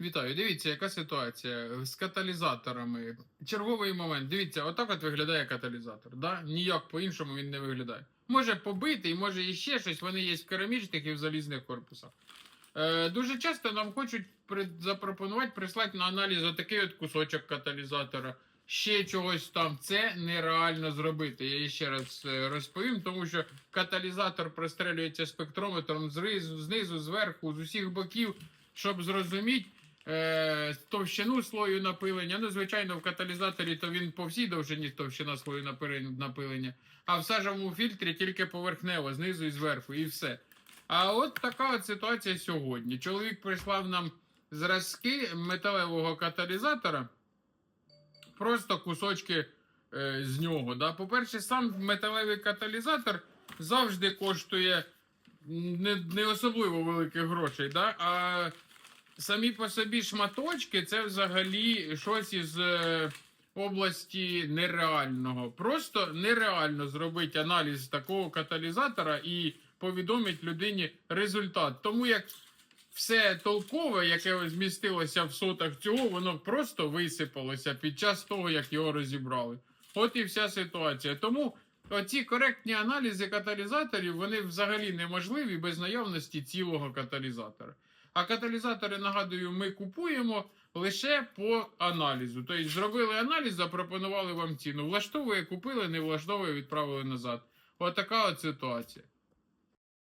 Вітаю, дивіться, яка ситуація з каталізаторами. Черговий момент. Дивіться, отак от виглядає каталізатор. Да? Ніяк по-іншому він не виглядає. Може побитий, може іще щось, вони є в керамічних і в залізних корпусах. Е, дуже часто нам хочуть при... запропонувати прислати на аналіз отакий от кусочок каталізатора. Ще чогось там. Це нереально зробити. Я ще раз е, розповім, тому що каталізатор прострелюється спектрометром знизу, знизу, зверху, з усіх боків, щоб зрозуміти е, товщину слою напилення. Ну, звичайно, в каталізаторі то він по всій довжині товщина слою напилення, а в сажевому фільтрі тільки поверхнево, знизу і зверху, і все. А от така от ситуація сьогодні. Чоловік прислав нам зразки металевого каталізатора, просто кусочки е, з нього. Да? По-перше, сам металевий каталізатор завжди коштує не, не особливо великих грошей. Да? А самі по собі шматочки це взагалі щось із е, області нереального. Просто нереально зробити аналіз такого каталізатора і повідомити людині результат. Тому як все толкове, яке змістилося в сотах цього, воно просто висипалося під час того, як його розібрали. От і вся ситуація. Тому оці коректні аналізи каталізаторів вони взагалі неможливі без наявності цілого каталізатора. А каталізатори, нагадую, ми купуємо лише по аналізу. Тобто зробили аналіз, запропонували вам ціну. Влаштовує, купили, не влаштовує, відправили назад. Отака от ситуація.